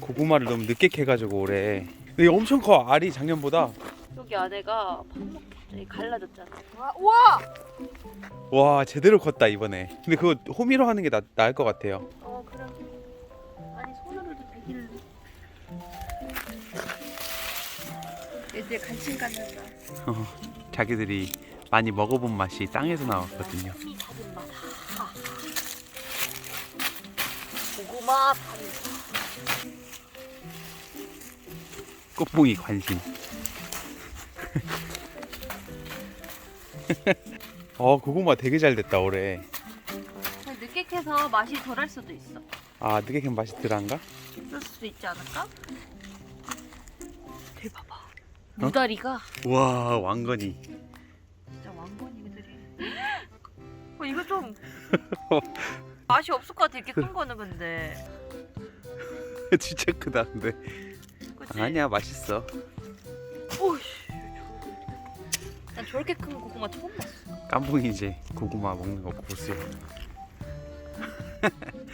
고구마를 너무 늦게 캐가지고 올해. 근데 엄청 커 알이 작년보다. 여기 안에가 전에 갈라졌잖아. 와, 우와! 와 제대로 컸다 이번에. 근데 그거 호미로 하는 게 나, 나을 것 같아요. 어 그래. 아니 손으로도 되길래. 애들 간식 갖는다. 자기들이 많이 먹어본 맛이 땅에서 나왔거든요. 이. 하. 고구마 반. 꽃봉이 관심. 어 고구마 되게 잘 됐다 올해. 늦게 캐서 맛이 덜할 수도 있어. 아 늦게 캔 맛이 덜한가? 그럴 수도 있지 않을까? 대박 봐봐. 무다리가 와 왕건이. 진짜 왕건이들이. 어 이거 좀 맛이 없을 것 같아 이렇게 큰 거는 근데. 진짜 크다 근데. 아니야 맛있어. 오씨. 난 저렇게 큰 고구마 처음 봤어. 깜봉이 이제 고구마 먹는 거 보세요.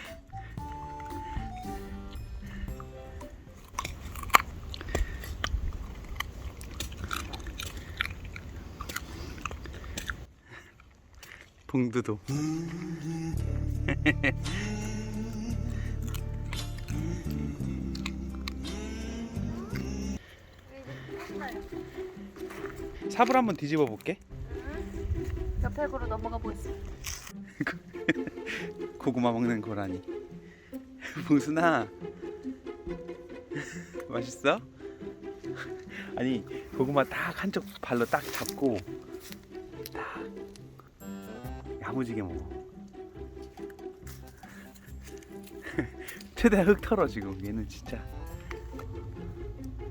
봉두도 삽을 한번 뒤집어 볼게. 옆에 으로 넘어가 보겠습니다. 고구마 먹는 고라니. 봉순아 맛있어? 아니 고구마 딱 한쪽 발로 딱 잡고 딱 야무지게 먹어. 최대한 흙 털어 지금 얘는 진짜.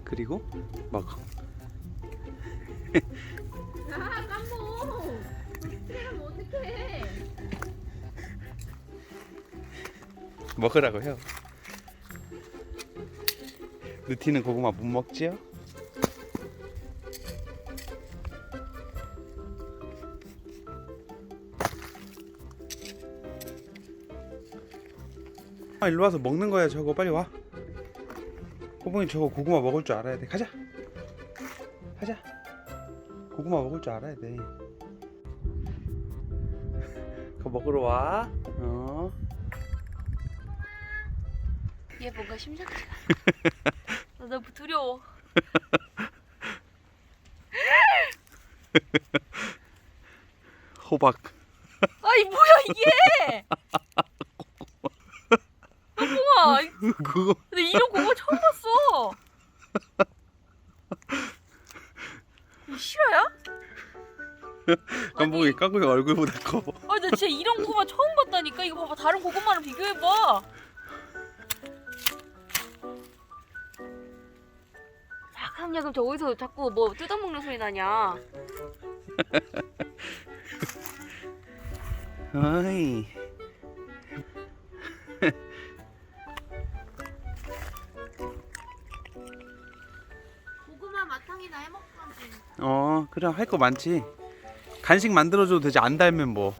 그리고 먹어. 아, 깜보! 그러면 어떡해? 먹으라고요. 누티는 고구마 못 먹지요? 아, 일로 와서 먹는 거야 저거 빨리 와. 호봉이 저거 고구마 먹을 줄 알아야 돼. 가자. 가자. 고구마 먹을 줄 알아야 돼. 그거 먹으러 와. 어. 얘 뭔가 심상치가. 않아. 나 너무 두려워. 호박. 아이 뭐야 이게? 고구마. 그거 근데 이런 고구마 처음 봤어. 이 실화야? 깜봉이 깜봉이 얼굴보다 커. 아니 나 진짜 이런 고구마 처음 봤다니까 이거 봐봐 다른 고구마랑 비교해봐 야금야금 저기서 자꾸 뭐 뜯어먹는 소리 나냐 어이. 마탕이나 해먹던지. 어 그래 할 거 많지. 간식 만들어줘도 되지 안 달면 뭐.